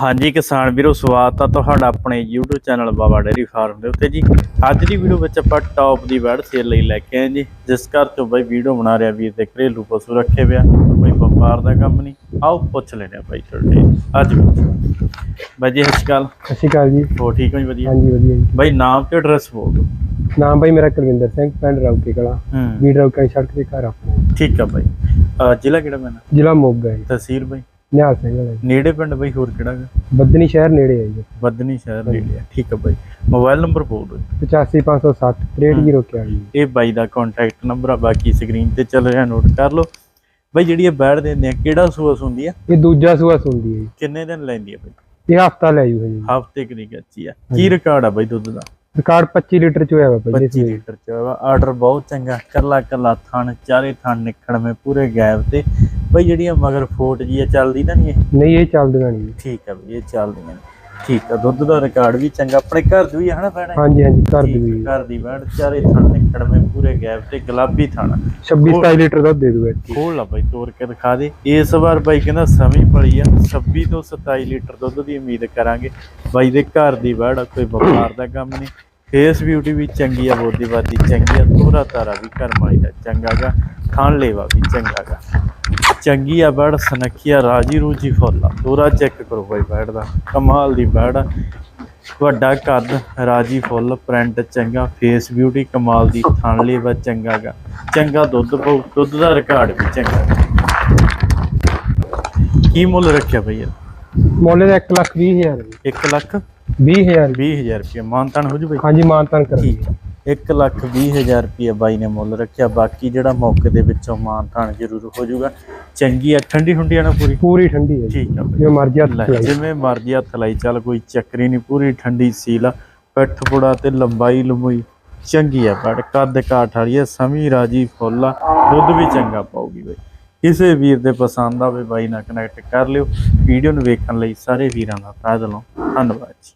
ਹਾਂਜੀ ਕਿਸਾਨ ਵੀਰੋ ਸਵਾਗਤ ਆ ਤੁਹਾਡਾ ਆਪਣੇ YouTube channel Baba dairy farm ਦੇ ਉੱਤੇ ਜੀ। ਅੱਜ ਦੀ ਵੀਡੀਓ ਵਿੱਚ ਆਪਾਂ ਟੌਪ ਦੀ ਵੈੜ ਸੇਲ ਲਈ ਲੈ ਕੇ ਆਏ ਜੀ। ਜਿਸ ਘਰ ਤੋਂ ਬਾਈ ਵੀਡੀਓ ਬਣਾ ਰਿਹਾ ਵੀਰ ਦੇ ਘਰੇਲੂ ਪਸ਼ੂ ਰੱਖੇ ਪਿਆ ਕੋਈ ਵਪਾਰ ਦਾ ਕੰਮ ਨਹੀਂ। ਆਓ ਪੁੱਛ ਲੈਣੇ ਆ ਬਾਈ ਤੁਹਾਡੇ ਅੱਜ ਬਾਈ ਜੀ ਸਤਿ ਸ਼੍ਰੀ ਅਕਾਲ। ਸਤਿ ਸ਼੍ਰੀ ਅਕਾਲ ਜੀ। ਹੋ ਠੀਕ ਹੋ ਜੀ ਵਧੀਆ? ਹਾਂਜੀ ਵਧੀਆ ਜੀ। ਬਾਈ ਨਾਮ ਤੇ ਐਡਰੈਸ ਬੋਲ ਦਿਓ। ਨਾਮ ਬਾਈ ਮੇਰਾ ਕੁਲਵਿੰਦਰ ਸਿੰਘ ਪਿੰਡ ਰੌਕੇ ਕਲਾ। ਵੀਰ ਰੌਕਾ ਸੜਕ ਦੇ ਘਰ ਆਪਣਾ। ਠੀਕ ਆ ਬਾਈ। ਜ਼ਿਲ੍ਹਾ ਕਿਹੜਾ ਮੈਨਾਂ ਜ਼ਿਲ੍ਹਾ ਮੋਗਾ ਹੈ ਤਹਿਸੀਲ ਬਾਈ। ਨਿਹਾਲ ਸਿੰਘ ਵਾਲਾ ਜੀ। ਨੇੜੇ ਪਿੰਡ ਬਾਈ ਹੋਰ ਕਿਹੜਾ ਗਾ? ਬੱਦਨੀ ਸ਼ਹਿਰ ਨੇੜੇ ਹੈ ਜੀ। ਬੱਦਨੀ ਸ਼ਹਿਰ ਨੇੜੇ ਆ ਠੀਕ ਆ ਬਾਈ। ਮੋਬਾਈਲ ਨੰਬਰ ਬੋਲ ਦਿਓ। 85560 63041 ਇਹ ਬਾਈ ਦਾ ਕੰਟੈਕਟ ਨੰਬਰ ਆ ਬਾਕੀ ਸਕਰੀਨ ਤੇ ਚੱਲ ਰਿਹਾ ਨੋਟ ਕਰ ਲਓ। ਬਾਈ ਜਿਹੜੀ ਇਹ ਬੈੜ ਦਿੰਦੇ ਆ ਕਿਹੜਾ ਸੂਆ ਹੁੰਦੀ ਆ? ਇਹ ਦੂਜਾ ਸੂਆ ਸੁੰਦੀ ਹੈ ਜੀ। ਕਿੰਨੇ ਦਿਨ ਲੈਂਦੀ ਆ ਬਾਈ? ਇਹ ਹਫਤਾ ਲੈ ਜੂ ਹੈ ਜੀ ਹਫ਼ਤੇ ਕਿ ਦੀ ਕੱਚੀ ਆ। ਕੀ ਰਿਕਾਰਡ ਆ ਬਾਈ ਦੁੱਧ ਦਾ? ਰਿਕਾਰਡ 25 ਲੀਟਰ ਚ ਹੋਇਆ ਵਾ ਪਹਿਲੇ 25 ਲੀਟਰ ਚ ਹੋਇਆ ਆਰਡਰ ਬਹੁਤ ਚੰਗਾ। ਕੱਲਾ ਕੱਲਾ ਥਣ ਚਾਰੇ ਥਣ ਨਿਕੜਵੇਂ ਪੂਰੇ ਗੈਪ ਤੇ। ਬਾਈ ਜਿਹੜੀਆਂ ਮਗਰ ਫੋਟ ਜੀ ਆ ਚੱਲਦੀ ਤਾਂ ਨਹੀਂ ਇਹ? ਨਹੀਂ ਇਹ ਚੱਲਦੀਆਂ ਨਹੀਂ ਠੀਕ ਆ ਬਈ ਇਹ ਚੱਲਦੀਆਂ ਠੀਕ ਆ ਦੁੱਧ ਦਾ ਰਿਕਾਰਡ ਵੀ ਚੰਗਾ ਆਪਣੇ ਘਰ ਦੀ ਵੀ ਭੈਣੇ? ਹਾਂਜੀ ਹਾਂਜੀ ਘਰ ਦੀ ਵੀ ਘਰ ਦੀ ਬੈੜ ਚਾਰੇ ਥਣ ਨਿਕੜਵੇਂ ਪੂਰੇ ਗੈਪ ਤੇ ਗੁਲਾਬੀ ਥਣ। 26 27 ਲੀਟਰ ਦੁੱਧ ਦੇ ਦੂਗਾ। ਇਹ ਖੋਲ ਲਾ ਬਾਈ ਤੋੜ ਕੇ ਦਿਖਾ ਦੇ। ਇਸ ਵਾਰ ਬਾਈ ਕਹਿੰਦਾ ਸਮੀ ਪੜੀ ਆ 26 ਤੋਂ 27 ਲੀਟਰ ਦੁੱਧ ਦੀ ਉਮੀਦ ਕਰਾਂਗੇ। ਬਾਈ ਦੇ ਘਰ ਦੀ ਆ, ਕੋਈ ਵਪਾਰ ਦਾ ਕੰਮ ਨਹੀਂ। ਫੇਸ ਬਿਊਟੀ ਵੀ ਚੰਗੀ ਆ ਬੋਦੀ ਬਾਦੀ ਚੰਗੀ ਆ ਤੋਰਾ ਤਾਰਾ ਵੀ ਘਰ ਮਾਈ ਦਾ ਚੰਗਾਗਾ ਖਾਣ ਲੈਵਾ ਵੀ ਚੰਗਾਗਾ ਚੰਗੀ ਆ ਬੜ ਸਨਖੀਆ ਰਾਜੀ ਰੂਜੀ ਫੁੱਲ। ਤੋਰਾ ਚੈੱਕ ਕਰੋ ਬਾਈ ਬੈੜ ਦਾ। ਕਮਾਲ ਦੀ ਬੈੜ ਆ। ਵੱਡਾ ਕੱਦ ਰਾਜੀ ਫੁੱਲ ਪ੍ਰਿੰਟ ਚੰਗਾ ਫੇਸ ਬਿਊਟੀ ਕਮਾਲ ਦੀ ਥਣ ਲੈਵਾ ਚੰਗਾਗਾ ਚੰਗਾ ਦੁੱਧ ਪਾਉ ਦੁੱਧ ਦਾ ਰਿਕਾਰਡ ਵੀ ਚੰਗਾ। ਕੀ ਮੁੱਲ ਰੱਖਿਆ ਭਈਆ ਮੁੱਲ ਦਾ 1 ਲੱਖ 20 ਹਜ਼ਾਰ। ਜੀ 1 ਲੱਖ 20 ਹਜ਼ਾਰ। ਜੀ। 20000 ਰੁਪਏ ਮਾਨਤਾਨ ਹੋ ਜੂ ਬਈ? ਹਾਂਜੀ ਮਾਨਤਾਨ ਕਰਾਂਗੇ। 1 ਲੱਖ 20000 ਰੁਪਏ ਬਾਈ ਨੇ ਮੁੱਲ ਰੱਖਿਆ। ਬਾਕੀ ਜਿਹੜਾ ਮੌਕੇ ਦੇ ਵਿੱਚੋਂ ਮਾਨਤਾਨ ਜ਼ਰੂਰ ਹੋ ਜਾਊਗਾ। ਚੰਗੀ ਆ ਠੰਡੀ ਹੁੰਡੀ ਆ ਨਾ ਪੂਰੀ? ਪੂਰੀ ਠੰਡੀ ਹੈ ਜੀ। ਠੀਕ ਆ ਬਈ। ਜਿਵੇਂ ਮਰਜ਼ੀ ਹੱਥ ਲੈ, ਜਿਵੇਂ ਮਰਜ਼ੀ ਹੱਥ ਲਾਈ ਚੱਲ ਕੋਈ ਚੱਕਰੀ ਨਹੀਂ ਪੂਰੀ ਠੰਡੀ ਸੀਲ ਆ। ਪਿੱਠ ਪੁੜਾ ਤੇ ਲੰਬਾਈ ਲੰਬੂਈ ਚੰਗੀ ਆ ਬੜ ਕੱਦ ਕਾਠ ਵਾਲੀ ਆ ਸਮੀ ਰਾਜੀ ਫੁੱਲ ਆ। ਦੁੱਧ ਵੀ ਚੰਗਾ ਪਾਉਗੀ ਬਈ। ਕਿਸੇ ਵੀਰ ਦੇ ਪਸੰਦ ਆਵੇ ਬਾਈ ਨਾਲ ਕਨੈਕਟ ਕਰ ਲਿਓ। ਵੀਡੀਓ ਨੂੰ ਵੇਖਣ ਲਈ ਸਾਰੇ ਵੀਰਾਂ ਦਾ ਤਹਿ ਦਿਲੋਂ ਧੰਨਵਾਦ ਜੀ।